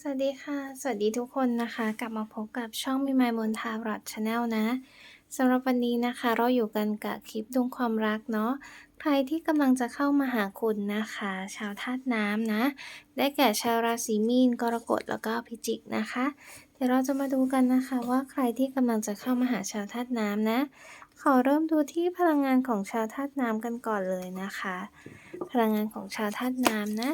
สวัสดีค่ะ สวัสดีทุกคนนะคะ กลับมาพบกับช่องมีไมมนทารัตชาแนลนะสำหรับวันนี้นะคะ เราอยู่กันกับคลิปดวงความรักเนาะใครที่กำลังจะเข้ามาหาคุณนะคะ ชาวธาตุน้ำนะ ได้แก่ชาวราศีมีนกรกฎแล้วก็พิจิกนะคะ เดี๋ยวเราจะมาดูกันนะคะว่าใครที่กำลังจะเข้ามาหาชาวธาตุน้ำนะ ขอเริ่มดูที่พลังงานของชาวธาตุน้ำกันก่อนเลยนะคะ พลังงานของชาวธาตุน้ำนะ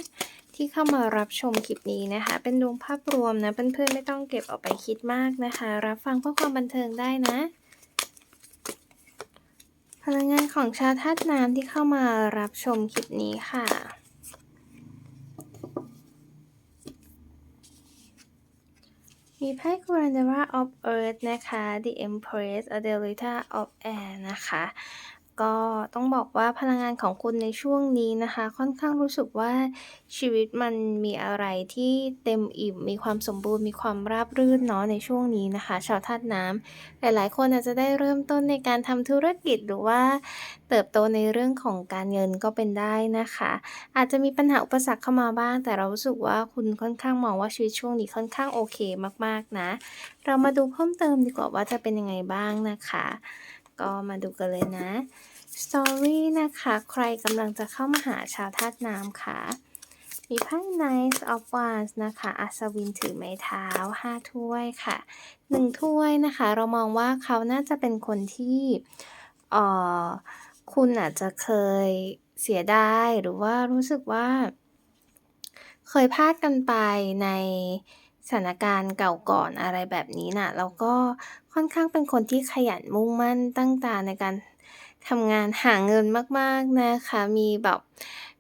ที่เข้ามารับชมคลิปนี้นะคะ เป็นดวงภาพรวมนะเพื่อนๆไม่ต้องเก็บออกไปคิดมากนะคะ รับฟังเพื่อความบันเทิงได้นะ พลังงานของชาวธาตุน้ำที่เข้ามารับชมคลิปนี้ค่ะมีไพ่ Grandera of Earth นะคะ The Empress Adelita of Air นะคะ ก็ต้องบอกว่าพลังงานของคุณในช่วงนี้นะคะ ค่อนข้างรู้สึกว่าชีวิตมันมีอะไรที่เต็มอิ่ม มีความสมบูรณ์มีความราบรื่นเนาะในช่วงนี้นะคะ ชาวธาตุน้ำหลายๆ คนอาจจะได้เริ่มต้นในการทำธุรกิจหรือว่าเติบโตในเรื่องของการเงินก็เป็นได้นะคะ อาจจะมีปัญหาอุปสรรคเข้ามาบ้าง แต่เรารู้สึกว่าคุณค่อนข้างมองว่าชีวิตช่วงนี้ค่อนข้างโอเคมากๆนะ เรามาดูเพิ่มเติมดีกว่าว่าจะเป็นยังไงบ้างนะคะ ก็มาดูกันเลยนะ สตอรี่นะคะ ใครกำลังจะเข้ามาหาชาวธาตุน้ำค่ะ มีไพ่ Knight of Wands นะคะ อัศวินถือไม้เท้า 5 ถ้วยค่ะ 1 ถ้วยนะคะ เรามองว่าเขาน่าจะเป็นคนที่เอ่อคุณอาจจะเคยเสียดายหรือว่ารู้สึกว่า เคยพลาดกันไปในสถานการณ์เก่าก่อนอะไรแบบนี้น่ะแล้วก็ค่อนข้างเป็นคนที่ขยันมุ่งมั่นตั้งตาในการ ทำงานหาเงินมาก ๆ นะคะ มีแบบ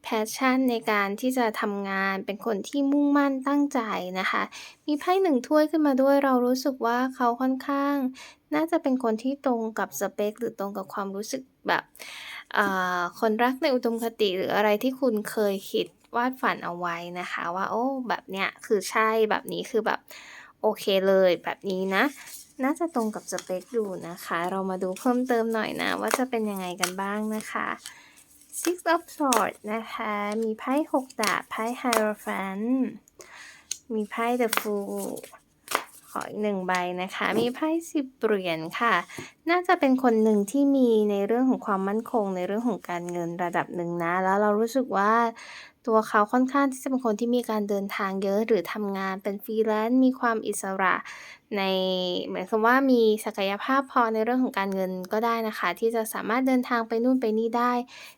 แพชชั่นในการที่จะทำงาน เป็นคนที่มุ่งมั่นตั้งใจนะคะ มีไพ่หนึ่งถ้วยขึ้นมาด้วย เรารู้สึกว่าเขาค่อนข้าง น่าจะเป็นคนที่ตรงกับสเปค หรือตรงกับความรู้สึกแบบคนรักในอุดมคติหรืออะไรที่คุณเคยคิดวาดฝันเอาไว้นะคะ ว่าโอ้แบบเนี้ยคือใช่แบบนี้คือแบบโอเคเลยแบบนี้นะ น่าจะตรงกับสเปคอยู่นะคะ เรามาดูเพิ่มเติมหน่อยนะ ว่าจะเป็นยังไงกันบ้างนะคะ Six of Swords นะคะ มีไพ่หกดาบไพ่ Hierophant มีไพ่ The Fool ขออีกหนึ่งใบนะคะ มีไพ่สิบเหรียญค่ะ น่าจะเป็นคนหนึ่งที่มีในเรื่องของความมั่นคง ในเรื่องของการเงินระดับหนึ่งนะ แล้วเรารู้สึกว่าตัวเขาค่อนข้างที่จะเป็นคนที่มีการเดินทางเยอะหรือทำงานเป็นฟรีแลนซ์มีความอิสระ ในเหมือนกับว่ามีศักยภาพพอในเรื่องของการเงินก็ได้นะคะ ที่จะสามารถเดินทางไปนู่นไปนี่ได้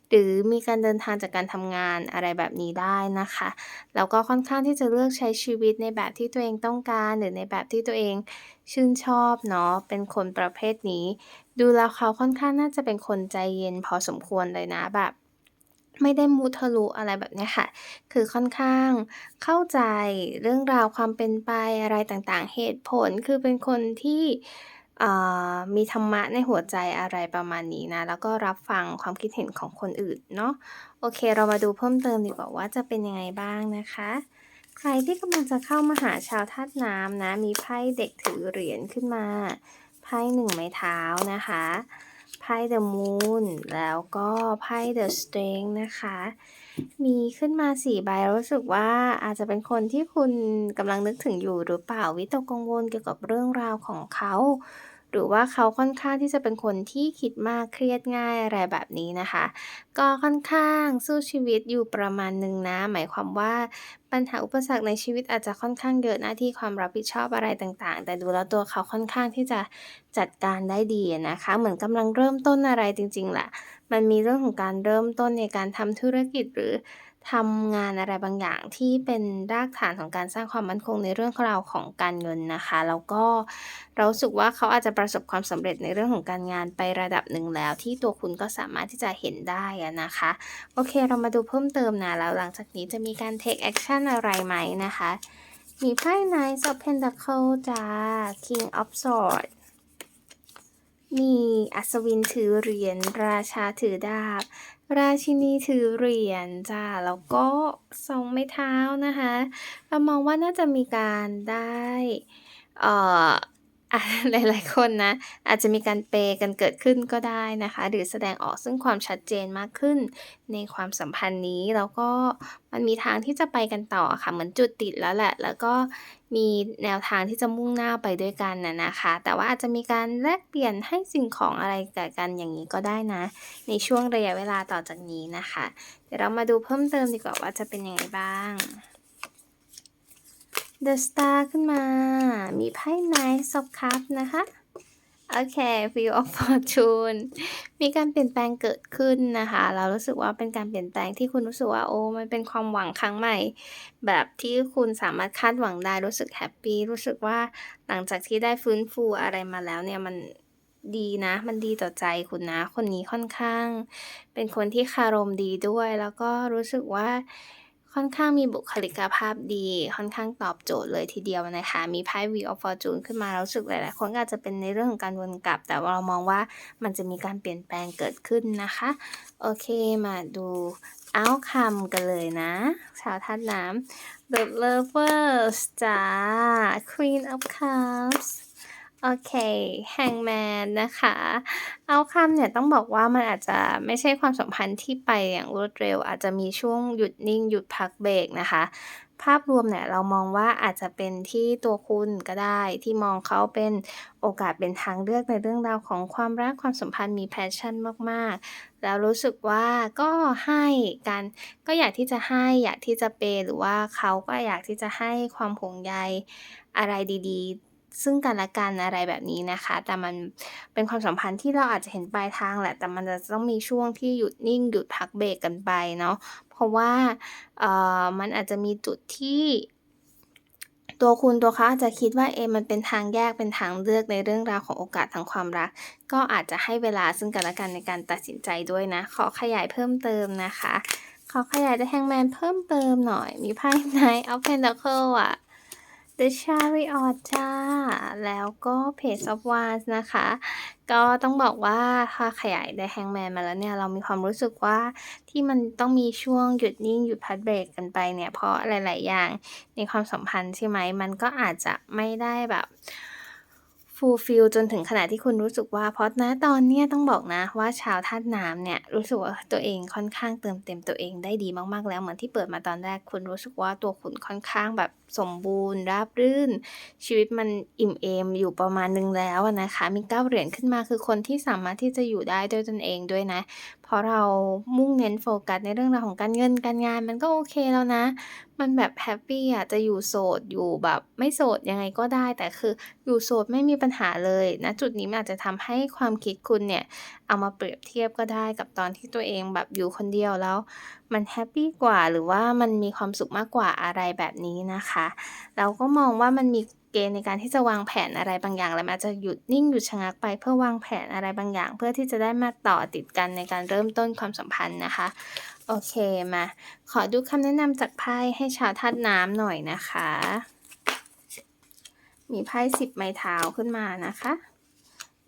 หรือมีการเดินทางจากการทำงานอะไรแบบนี้ได้นะคะแล้วก็ค่อนข้างที่จะเลือกใช้ชีวิตในแบบที่ตัวเองต้องการ หรือในแบบที่ตัวเองชื่นชอบเนาะเป็นคนประเภทนี้ ดูแล้วเขาค่อนข้างน่าจะเป็นคนใจเย็นพอสมควรเลยนะแบบ ไม่ได้มุทะลุอะไรแบบนี้ค่ะ คือค่อนข้างเข้าใจเรื่องราวความเป็นไปอะไรต่างๆ เหตุผลคือเป็นคนที่มีธรรมะในหัวใจอะไรประมาณนี้นะ แล้วก็รับฟังความคิดเห็นของคนอื่นเนาะ โอเค เรามาดูเพิ่มเติมดีกว่าว่าจะเป็นยังไงบ้างนะคะ ใครที่กำลังจะเข้ามาหาชาวธาตุน้ำนะ มีไพ่เด็กถือเหรียญขึ้นมา ไพ่หนึ่งไม้เท้านะคะ ไพ่ The Moon แล้วก็ไพ่ The Strength นะคะ มีขึ้นมาสี่ใบรู้สึกว่าอาจจะเป็นคนที่คุณกำลังนึกถึงอยู่หรือเปล่าวิตกกังวลเกี่ยวกับเรื่องราวของเขา หรือว่าเขาค่อนข้างที่จะเป็นคนที่คิดมากเครียดง่ายอะไรแบบนี้นะคะ ก็ค่อนข้างสู้ชีวิตอยู่ประมาณหนึ่งนะ หมายความว่าปัญหาอุปสรรคในชีวิตอาจจะค่อนข้างเยอะหน้าที่ความรับผิดชอบอะไรต่างๆ แต่ดูแล้วตัวเขาค่อนข้างที่จะจัดการได้ดีนะคะ เหมือนกำลังเริ่มต้นอะไรจริงๆแหละมันมีเรื่องของการเริ่มต้นในการทำธุรกิจหรือ ทำงานอะไรบางอย่างที่เป็นรากฐานของการสร้างความมั่นคงในเรื่องราวของการเงินนะคะ แล้วก็เราสึกว่าเขาอาจจะประสบความสำเร็จในเรื่องของการงานไประดับหนึ่งแล้ว ที่ตัวคุณก็สามารถที่จะเห็นได้นะคะ โอเคเรามาดูเพิ่มเติมนะแล้วหลังจากนี้จะมีการ take action อะไรไหมนะคะ มีไพ่ Knight of Pentacle จ้า King of Swords มีอัศวินถือเหรียญราชาถือดาบ ราชินีถือเหรียญจ้าแล้วก็สองไม้เท้านะคะ เรามองว่าน่าจะมีการได้ เอ่ออ่า หลาย ๆ คนนะ อาจจะมีการเปย์กันเกิดขึ้นก็ได้นะคะ หรือแสดงออกซึ่งความชัดเจนมากขึ้น ในความสัมพันธ์นี้แล้วก็มันมีทางที่จะไปกันต่อค่ะ เหมือนจุดติดแล้วแหละ แล้วก็มีแนวทางที่จะมุ่งหน้าไปด้วยกันน่ะนะคะ แต่ว่าอาจจะมีการแลกเปลี่ยนให้สิ่งของอะไรแก่กันอย่างงี้ก็ได้นะ ในช่วงระยะเวลาต่อจากนี้นะคะ เดี๋ยวเรามาดูเพิ่มเติมดีกว่าว่าจะเป็นยังไงบ้าง The Star ขึ้นมา มีไพ่ Knight of Cups นะคะ โอเค Wheel of Fortune มีการเปลี่ยนแปลงเกิดขึ้นนะคะ เรารู้สึกว่าเป็นการเปลี่ยนแปลงที่คุณรู้สึกว่าโอ้ มันเป็นความหวังครั้งใหม่ แบบที่คุณสามารถคาดหวังได้ รู้สึกแฮปปี้ รู้สึกว่าหลังจากที่ได้ฟื้นฟูอะไรมาแล้วเนี่ยมันดีนะ มันดีต่อใจคุณนะ คนนี้ค่อนข้าง เป็นคนที่คารมดีด้วย แล้วก็รู้สึกว่า ค่อนข้างมีบุคลิกภาพดี ค่อนข้างตอบโจทย์เลยทีเดียวนะคะ มีไพ่ Wheel of Fortune ขึ้นมาเราสึกหลายๆ คนอาจจะเป็นในเรื่องของการวนกลับ แต่ว่าเรามองว่ามันจะมีการเปลี่ยนแปลงเกิดขึ้นนะคะ โอเคมาดู outcome กันเลยนะ ชาวธาตุน้ำ The Lovers จ้ะ Queen of Cups โอเค Hangman นะคะ outcome เนี่ยต้องบอกว่ามันอาจจะไม่ใช่ความสัมพันธ์ที่ไปอย่างรวดเร็ว อาจจะมีช่วงหยุดนิ่งหยุดพักเบรกนะคะ ภาพรวมเนี่ยเรามองว่าอาจจะเป็นที่ตัวคุณก็ได้ ที่มองเขาเป็นโอกาสเป็นทางเลือกในเรื่องราวของความรักความสัมพันธ์มี passion มากๆ แล้วรู้สึกว่าก็ให้กันก็อยากที่จะให้อยากที่จะเปหรือว่าเขาก็อยากที่จะให้ความห่วงใยอะไรดี ๆ ซึ่งกันและกันอะไรแบบนี้นะคะ แต่มันเป็นความสัมพันธ์ที่เราอาจจะเห็นปลายทางแหละ แต่มันจะต้องมีช่วงที่หยุดนิ่งหยุดพักเบรกกันไปเนาะ เพราะว่าเอ่อมันอาจจะมีจุดที่ตัวคุณตัวเขาอาจจะคิดว่าเอมันเป็นทางแยกเป็นทางเลือกในเรื่องราวของโอกาสทางความรัก ก็อาจจะให้เวลาซึ่งกันและกันในการตัดสินใจด้วยนะ ขอขยายเพิ่มเติมนะคะ ขอขยาย The Hangman เพิ่มเติมหน่อย มีไพ่ Knight of Pentacles อะ The Chariot จ้า แล้วก็ Page of Wands นะคะ ก็ต้องบอกว่าถ้าขยาย The Hangman มาแล้วเนี่ย เรามีความรู้สึกว่าที่มันต้องมีช่วงหยุดนิ่ง หยุดพักเบรกกันไปเนี่ย เพราะหลาย ๆ อย่างในความสัมพันธ์ใช่ไหม มันก็อาจจะไม่ได้แบบ ฟูลฟิลจนถึงขนาดที่คุณรู้สึกว่าเพราะนะตอนเนี้ยต้องบอกนะว่าชาวธาตุน้ำเนี่ยรู้สึกว่าตัวเองค่อนข้างเติมเต็มตัวเองได้ดีมากๆแล้วเหมือนที่เปิดมาตอนแรกคุณรู้สึกว่าตัวคุณค่อนข้างแบบสมบูรณ์ ราบรื่น ชีวิตมันอิ่มเอมอยู่ประมาณหนึ่งแล้วนะคะ มีเก้าเหรียญขึ้นมาคือคนที่สามารถที่จะอยู่ได้ด้วยตนเองด้วยนะพราะเรามุ่งเน้นโฟกัสในเรื่องราวของการเงินการงาน มันก็โอเคแล้วนะ มันแบบแฮปปี้อะจะอยู่โสดอยู่แบบไม่โสดยังไงก็ได้ แต่คืออยู่โสดไม่มีปัญหาเลยณจุดนี้มันอาจจะทำให้ความคิดคุณเนี่ย เอามาเปรียบเทียบก็ได้กับตอนที่ตัวเองแบบอยู่คนเดียวแล้ว มันแฮปปี้กว่าหรือว่ามันมีความสุขมากกว่าอะไรแบบนี้นะคะ เราก็มองว่ามันมี เกณฑ์ในการที่จะวางแผนอะไรบางอย่าง แล้วมันอาจจะหยุดนิ่งหยุดชะงักไปเพื่อวางแผนอะไรบางอย่าง เพื่อที่จะได้มาต่อติดกันในการเริ่มต้นความสัมพันธ์นะคะ โอเคมา ขอดูคำแนะนำจากไพ่ให้ชาวธาตุน้ำหน่อยนะคะ มีไพ่10ไม้เท้าขึ้นมานะคะ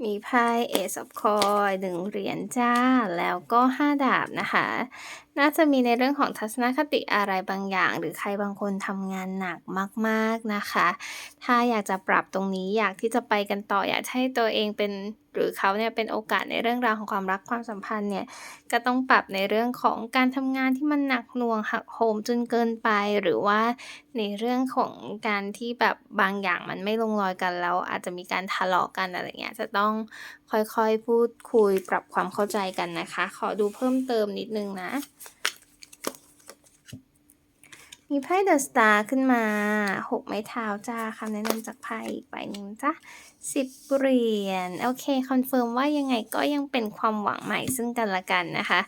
มีไพ่ Ace of Coins 1เหรียญจ้ะแล้วก็ 5 ดาบนะคะ น่าจะมีในเรื่องของทัศนคติอะไรบางอย่าง หรือใครบางคนทำงานหนักมากๆนะคะ ถ้าอยากจะปรับตรงนี้อยากที่จะไปกันต่ออยากให้ตัวเองเป็นหรือเขาเนี่ยเป็นโอกาสในเรื่องราวของความรักความสัมพันธ์เนี่ยก็ต้องปรับในเรื่องของการทำงานที่มันหนักหน่วงหักโหมจนเกินไป หรือว่าในเรื่องของการที่แบบบางอย่างมันไม่ลงรอยกันแล้วอาจจะมีการทะเลาะกันอะไรเงี้ยจะต้องค่อยๆพูดคุยปรับความเข้าใจกันนะคะ ขอดูเพิ่มเติมนิดนึงนะ มีไพ่ The Star ขึ้นมา6ไม้เท้าจ้ะคำแนะนำจากไพ่อีกใบหนึ่งจ้ะ10เหรียญโอเค คอนเฟิร์มว่ายังไงก็ยังเป็นความหวังใหม่ซึ่งกันและกันนะคะ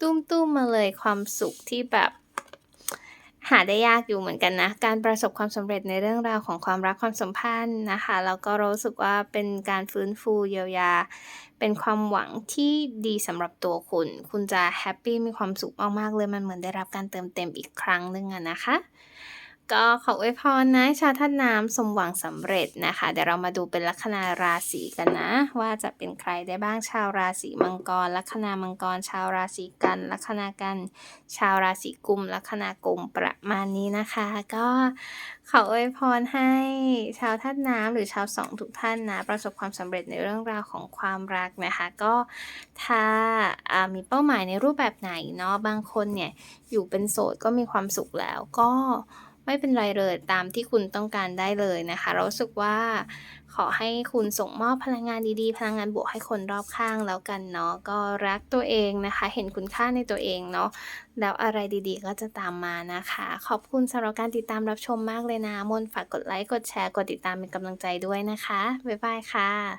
ตุ้มๆมมาเลยความสุขที่แบบ หาได้ยากอยู่เหมือนกันนะ การประสบความสำเร็จในเรื่องราวของความรักความสัมพันธ์นะคะ แล้วก็รู้สึกว่าเป็นการฟื้นฟูเยียวยา เป็นความหวังที่ดีสำหรับตัวคุณ คุณจะแฮปปี้มีความสุขมากๆเลยมันเหมือนได้รับการเติมเต็มอีกครั้งหนึ่งอะนะคะ ก็ขออวยพรนะ ชาวธาตุน้ำสมหวังสำเร็จนะคะ เดี๋ยวเรามาดูเป็นลัคนาราศีกันนะ ว่าจะเป็นใครได้บ้างชาวราศีมังกร ลัคนามังกร ชาวราศีกัน ลัคนากัน ชาวราศีกุม ลัคนากุมประมาณนี้นะคะ ก็ขออวยพรให้ชาวธาตุน้ำหรือชาวสองทุกท่านนะ ประสบความสำเร็จในเรื่องราวของความรักนะคะ ก็ถ้ามีเป้าหมายในรูปแบบไหนเนาะบางคนเนี่ยอยู่เป็นโสดก็มีความสุขแล้วก็ ไม่เป็นไรเลยตามที่คุณต้องการได้เลยนะคะ เรารู้สึกว่าขอให้คุณส่งมอบพลังงานดีๆ พลังงานบวกให้คนรอบข้างแล้วกันเนาะก็รักตัวเองนะคะ เห็นคุณค่าในตัวเองเนาะแล้วอะไรดีๆ ก็จะตามมานะคะ ขอบคุณสำหรับการติดตามรับชมมากเลยนะมนฝากกดไลก์กดแชร์กดติดตามเป็นกำลังใจด้วยนะคะบ๊ายบายค่ะ